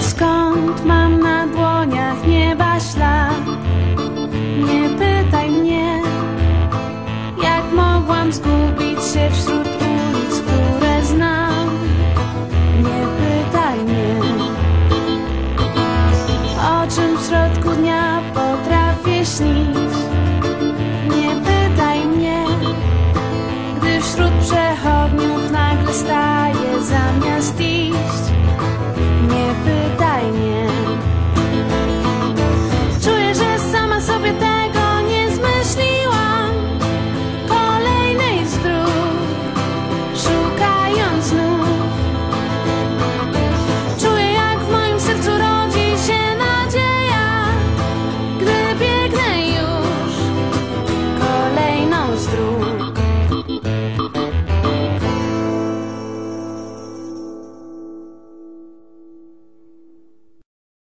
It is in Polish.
Skąd mam na dłoniach nieba ślad? Nie pytaj mnie, jak mogłam zgubić się wśród ulic, które znam. Nie pytaj mnie, o czym w środku dnia Nie pytaj mnie, gdy wśród przechodniów nagle staję